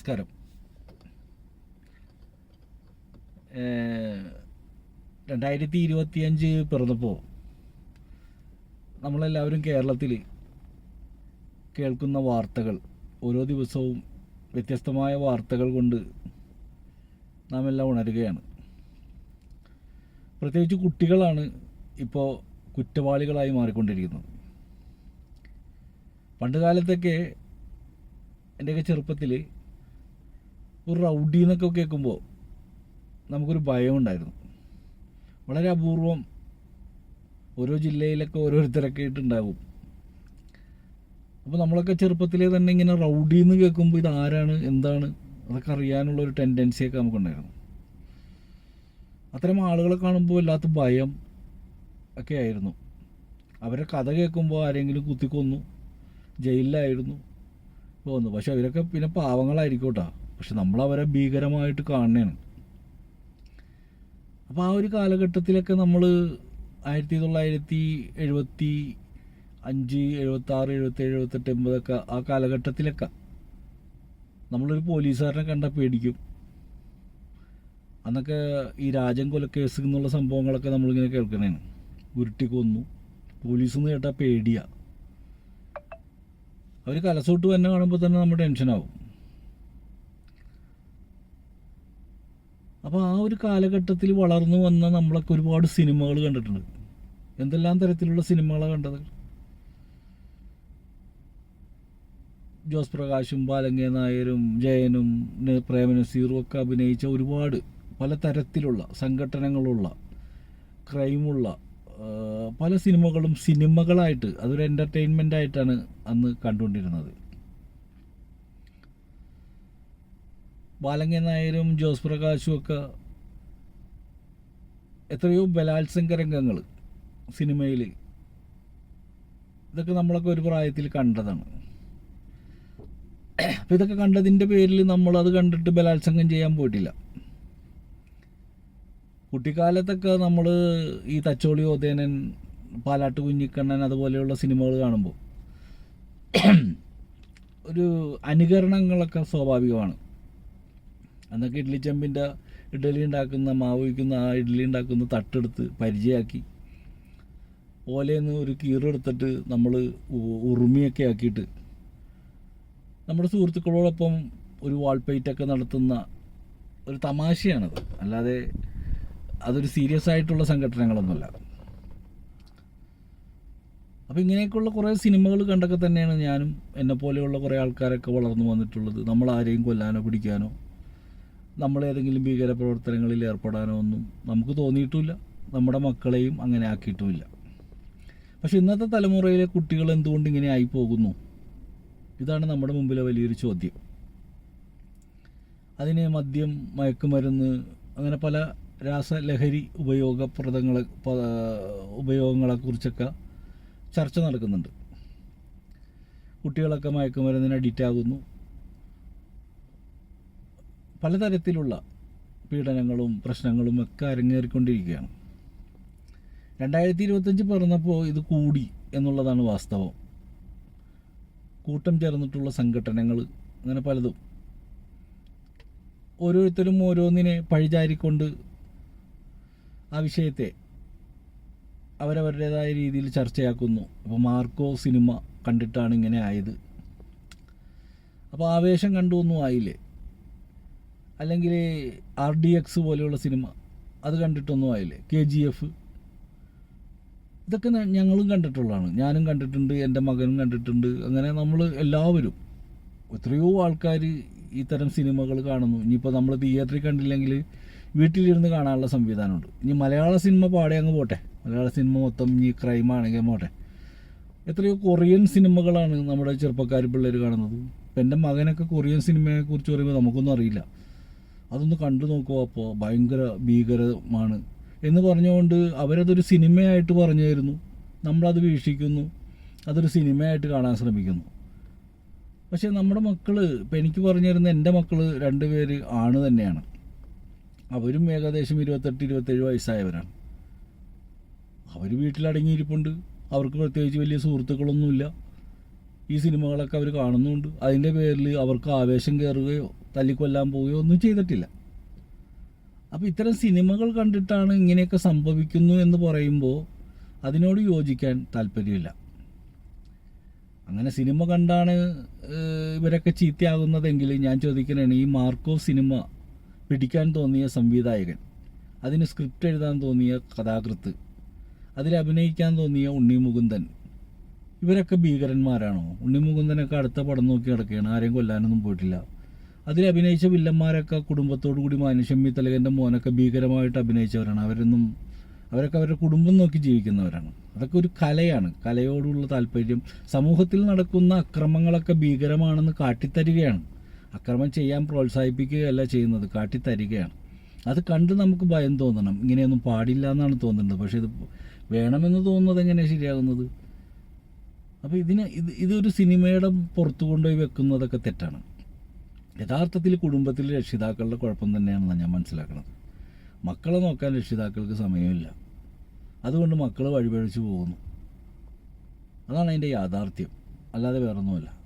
നമസ്കാരം. രണ്ടായിരത്തി ഇരുപത്തിയഞ്ച് പിറന്നപ്പോൾ നമ്മളെല്ലാവരും കേരളത്തിൽ കേൾക്കുന്ന വാർത്തകൾ ഓരോ ദിവസവും വ്യത്യസ്തമായ വാർത്തകൾ കൊണ്ട് നാം എല്ലാം ഉണരുകയാണ്. പ്രത്യേകിച്ച് കുട്ടികളാണ് ഇപ്പോൾ കുറ്റവാളികളായി മാറിക്കൊണ്ടിരിക്കുന്നത്. പണ്ട് കാലത്തൊക്കെ എന്റെയൊക്കെ ചെറുപ്പത്തിൽ ഒരു റൗഡി എന്നൊക്കെ കേൾക്കുമ്പോൾ നമുക്കൊരു ഭയം ഉണ്ടായിരുന്നു. വളരെ അപൂർവം ഓരോ ജില്ലയിലൊക്കെ ഓരോരുത്തരൊക്കെ ആയിട്ടുണ്ടാകും അപ്പോൾ നമ്മളൊക്കെ ചെറുപ്പത്തിലേ തന്നെ ഇങ്ങനെ റൗഡി എന്ന് കേൾക്കുമ്പോൾ ഇത് ആരാണ് എന്താണ് അതൊക്കെ അറിയാനുള്ള ഒരു ടെൻഡൻസിയൊക്കെ നമുക്കുണ്ടായിരുന്നു. അത്തരം ആളുകളെ കാണുമ്പോൾ വല്ലാത്ത ഭയം ഒക്കെ ആയിരുന്നു. അവരെ കഥ കേൾക്കുമ്പോൾ ആരെങ്കിലും കുത്തിക്കൊന്നു ജയിലിലായിരുന്നു പോകുന്നു പക്ഷെ അവരൊക്കെ പിന്നെ പാവങ്ങളായിരിക്കും കേട്ടോ. പക്ഷെ നമ്മൾ അവരെ ഭീകരമായിട്ട് കാണുന്നതാണ് അപ്പോൾ ആ ഒരു കാലഘട്ടത്തിലൊക്കെ നമ്മൾ ആയിരത്തി തൊള്ളായിരത്തി എഴുപത്തി അഞ്ച് എഴുപത്തി ആറ് എഴുപത്തേഴ് എഴുപത്തെട്ട് എൺപതൊക്കെ ആ കാലഘട്ടത്തിലൊക്കെ നമ്മളൊരു പോലീസുകാരനെ കണ്ട പേടിക്കും. അന്നൊക്കെ ഈ രാജൻ കൊലക്കേസ് എന്നുള്ള സംഭവങ്ങളൊക്കെ നമ്മളിങ്ങനെ കേൾക്കണേന് ഉരുട്ടി കൊന്നു. പോലീസ് എന്ന് കേട്ടാൽ പേടിയാ. അവർ കലസോട്ട് തന്നെ കാണുമ്പോൾ തന്നെ നമ്മൾ ടെൻഷനാവും. അപ്പോൾ ആ ഒരു കാലഘട്ടത്തിൽ വളർന്നു വന്ന നമ്മളൊക്കെ ഒരുപാട് സിനിമകൾ കണ്ടിട്ടുണ്ട്. എന്തെല്ലാം തരത്തിലുള്ള സിനിമകളാണ് കണ്ടത്? ജോസ് പ്രകാശും ബാലങ്കേ നായരും ജയനും പ്രേമ പ്രേമനസീറും ഒക്കെ അഭിനയിച്ച ഒരുപാട് പല തരത്തിലുള്ള സംഘടനകളുള്ള ക്രൈമുള്ള പല സിനിമകളും സിനിമകളായിട്ട് അതൊരു എന്റർടൈൻമെന്റ് ആയിട്ടാണ് അന്ന് കണ്ടുകൊണ്ടിരുന്നത്. ബാലങ്കേ നായരും ജോസ് പ്രകാശും ഒക്കെ എത്രയോ ബലാത്സംഗ രംഗങ്ങൾ സിനിമയിൽ ഇതൊക്കെ നമ്മളൊക്കെ ഒരു പ്രായത്തിൽ കണ്ടതാണ്. അപ്പം ഇതൊക്കെ കണ്ടതിന്റെ പേരിൽ നമ്മളത് കണ്ടിട്ട് ബലാത്സംഗം ചെയ്യാൻ പോയിട്ടില്ല. കുട്ടിക്കാലത്തൊക്കെ നമ്മൾ ഈ തച്ചോളി ഓതേനൻ പാലാട്ട് കുഞ്ഞിക്കണ്ണൻ അതുപോലെയുള്ള സിനിമകൾ കാണുമ്പോൾ ഒരു അനുകരണങ്ങളൊക്കെ സ്വാഭാവികമാണ്. അന്നൊക്കെ ഇഡ്ഡലി ചെമ്പിന്റെ ഇഡ്ഡലി ഉണ്ടാക്കുന്ന മാവ് വയ്ക്കുന്ന ആ ഇഡ്ഡലി ഉണ്ടാക്കുന്ന തട്ടെടുത്ത് പരിചയമാക്കി. ഓലയെന്ന് ഒരു കീറെടുത്തിട്ട് നമ്മൾ ഉറുമിയൊക്കെ ആക്കിയിട്ട് നമ്മുടെ സുഹൃത്തുക്കളോടൊപ്പം ഒരു വാൾപ്പയറ്റൊക്കെ നടത്തുന്ന ഒരു തമാശയാണത്. അല്ലാതെ അതൊരു സീരിയസ് ആയിട്ടുള്ള സംഘടനകളൊന്നുമല്ല. അപ്പോൾ ഇങ്ങനെയൊക്കെയുള്ള കുറേ സിനിമകൾ കണ്ടൊക്കെ തന്നെയാണ് ഞാനും എന്നെ പോലെയുള്ള കുറേ ആൾക്കാരൊക്കെ വളർന്നു വന്നിട്ടുള്ളത്. നമ്മൾ ആരെയും കൊല്ലാനോ പിടിക്കാനോ നമ്മൾ ഏതെങ്കിലും ഭീകര പ്രവർത്തനങ്ങളിൽ ഏർപ്പെടാനോ ഒന്നും നമുക്ക് തോന്നിയിട്ടുമില്ല നമ്മുടെ മക്കളെയും അങ്ങനെ ആക്കിയിട്ടുമില്ല. പക്ഷെ ഇന്നത്തെ തലമുറയിലെ കുട്ടികൾ എന്തുകൊണ്ട് ഇങ്ങനെ ആയി പോകുന്നു ഇതാണ് നമ്മുടെ മുമ്പിലെ വലിയൊരു ചോദ്യം. അതിന് മദ്യം മയക്കുമരുന്ന് അങ്ങനെ പല രാസലഹരി ഉപയോഗപ്രദങ്ങളെ ഉപയോഗങ്ങളെ ഉപയോഗങ്ങളെക്കുറിച്ചൊക്കെ ചർച്ച നടക്കുന്നുണ്ട്. കുട്ടികളൊക്കെ മയക്കുമരുന്നിന് അഡിക്റ്റ് ആകുന്നു. പലതരത്തിലുള്ള പീഡനങ്ങളും പ്രശ്നങ്ങളും ഒക്കെ അരങ്ങേറിക്കൊണ്ടിരിക്കുകയാണ്. രണ്ടായിരത്തി ഇരുപത്തഞ്ച് പറഞ്ഞപ്പോൾ ഇത് കൂടി എന്നുള്ളതാണ് വാസ്തവം. കൂട്ടം ചേർന്നിട്ടുള്ള സംഘടനകൾ അങ്ങനെ പലതും. ഓരോരുത്തരും ഓരോന്നിനെ പഴിചാരിക്കൊണ്ട് ആ വിഷയത്തെ അവരവരുടേതായ രീതിയിൽ ചർച്ചയാക്കുന്നു. അപ്പോൾ മാർക്കോ സിനിമ കണ്ടിട്ടാണ് ഇങ്ങനെ ആയത്. അപ്പോൾ ആവേശം കണ്ടു ഒന്നും ആയില്ലേ? അല്ലെങ്കിൽ ആർ ഡി എക്സ് പോലെയുള്ള സിനിമ അത് കണ്ടിട്ടൊന്നും ആയില്ലേ? K G F. ഇതൊക്കെ ഞങ്ങളും കണ്ടിട്ടുള്ളതാണ്. ഞാനും കണ്ടിട്ടുണ്ട് എന്റെ മകനും കണ്ടിട്ടുണ്ട്. അങ്ങനെ നമ്മൾ എല്ലാവരും എത്രയോ ആൾക്കാർ ഈ തരം സിനിമകൾ കാണുന്നു. ഇനിയിപ്പോൾ നമ്മൾ തിയേറ്ററിൽ കണ്ടില്ലെങ്കിൽ വീട്ടിലിരുന്ന് കാണാനുള്ള സംവിധാനമുണ്ട്. ഇനി മലയാള സിനിമ പാടെ അങ്ങ് പോട്ടെ. മലയാള സിനിമ മൊത്തം ഇനി ക്രൈം ആണെങ്കിൽ പോട്ടെ. എത്രയോ കൊറിയൻ സിനിമകളാണ് നമ്മുടെ ചെറുപ്പക്കാർ പിള്ളേർ കാണുന്നത്. ഇപ്പം എന്റെ മകനൊക്കെ കൊറിയൻ സിനിമയെക്കുറിച്ച് പറയുമ്പോൾ നമുക്കൊന്നും അറിയില്ല. അതൊന്ന് കണ്ടു നോക്കുമോ അപ്പോൾ ഭയങ്കര ഭീകരമാണ്. എന്ന് പറഞ്ഞുകൊണ്ട് അവരതൊരു സിനിമയായിട്ട് പറഞ്ഞു തരുന്നു നമ്മളത് വീക്ഷിക്കുന്നു. അതൊരു സിനിമയായിട്ട് കാണാൻ ശ്രമിക്കുന്നു. പക്ഷേ നമ്മുടെ മക്കൾ ഇപ്പം എനിക്ക് പറഞ്ഞു തരുന്ന എന്റെ മക്കൾ രണ്ടുപേര് ആണ് തന്നെയാണ്. അവരും ഏകദേശം ഇരുപത്തെട്ട് ഇരുപത്തേഴ് വയസ്സായവരാണ്. അവർ വീട്ടിലടങ്ങിയിരിപ്പുണ്ട്. അവർക്ക് പ്രത്യേകിച്ച് വലിയ സുഹൃത്തുക്കളൊന്നുമില്ല. ഈ സിനിമകളൊക്കെ അവർ കാണുന്നുണ്ട്. അതിന്റെ പേരിൽ അവർക്ക് ആവേശം കയറുകയോ തല്ലിക്കൊല്ലാൻ പോവുകയോ ഒന്നും ചെയ്തിട്ടില്ല. അപ്പോൾ ഇത്തരം സിനിമകൾ കണ്ടിട്ടാണ് ഇങ്ങനെയൊക്കെ സംഭവിക്കുന്നു എന്ന് പറയുമ്പോൾ അതിനോട് യോജിക്കാൻ താല്പര്യമില്ല. അങ്ങനെ സിനിമ കണ്ടാണ് ഇവരൊക്കെ ചീത്തയാകുന്നതെങ്കിൽ ഞാൻ ചോദിക്കുന്നതാണ് ഈ മാർക്കോ സിനിമ പിടിക്കാൻ തോന്നിയ സംവിധായകൻ അതിന് സ്ക്രിപ്റ്റ് എഴുതാൻ തോന്നിയ കഥാകൃത്ത് അതിൽ അഭിനയിക്കാൻ തോന്നിയ ഉണ്ണി മുകുന്ദൻ ഇവരൊക്കെ ഭീകരന്മാരാണോ? ഉണ്ണി മുകുന്ദനൊക്കെ അടുത്ത പടം നോക്കി കിടക്കുകയാണ് ആരെയും കൊല്ലാനൊന്നും പോയിട്ടില്ല. അതിൽ അഭിനയിച്ച വില്ലന്മാരൊക്കെ കുടുംബത്തോടു കൂടി മാനുഷമ്മി തലകന്റെ മോനൊക്കെ ഭീകരമായിട്ട് അഭിനയിച്ചവരാണ്. അവരൊന്നും അവരൊക്കെ അവരുടെ കുടുംബം നോക്കി ജീവിക്കുന്നവരാണ്. അതൊക്കെ ഒരു കലയാണ്. കലയോടുള്ള താല്പര്യം. സമൂഹത്തിൽ നടക്കുന്ന അക്രമങ്ങളൊക്കെ ഭീകരമാണെന്ന് കാട്ടിത്തരികയാണ്. അക്രമം ചെയ്യാൻ പ്രോത്സാഹിപ്പിക്കുകയല്ല ചെയ്യുന്നത് കാട്ടിത്തരികയാണ്. അത് കണ്ട് നമുക്ക് ഭയം തോന്നണം. ഇങ്ങനെയൊന്നും പാടില്ല എന്നാണ് തോന്നുന്നത്. പക്ഷേ ഇത് വേണമെന്ന് തോന്നുന്നത് എങ്ങനെയാണ് ശരിയാകുന്നത്? അപ്പോൾ ഇതിന് ഇത് ഇതൊരു സിനിമയുടെ പുറത്തു കൊണ്ടുപോയി വെക്കുന്നതൊക്കെ തെറ്റാണ്. യഥാർത്ഥത്തിൽ കുടുംബത്തിൽ രക്ഷിതാക്കളുടെ കുഴപ്പം തന്നെയാണെന്നാണ് ഞാൻ മനസ്സിലാക്കുന്നത്. മക്കളെ നോക്കാൻ രക്ഷിതാക്കൾക്ക് സമയമില്ല. അതുകൊണ്ട് മക്കൾ വഴിപഴിച്ചു പോകുന്നു. അതാണ് അതിന്റെ യാഥാർത്ഥ്യം. അല്ലാതെ വേറൊന്നുമല്ല.